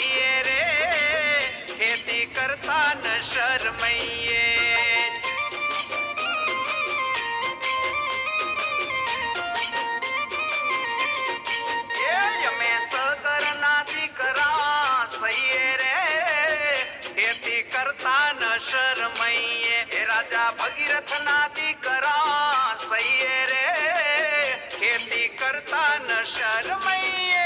ખાઈએ રે? ખેતી કરતા ન શરમઈએ. કરતા ન શરમઈએ. રાજા ભગીરથ ના દીકરા સૈયે રે? ખેતી કરતા ન શરમઈએ.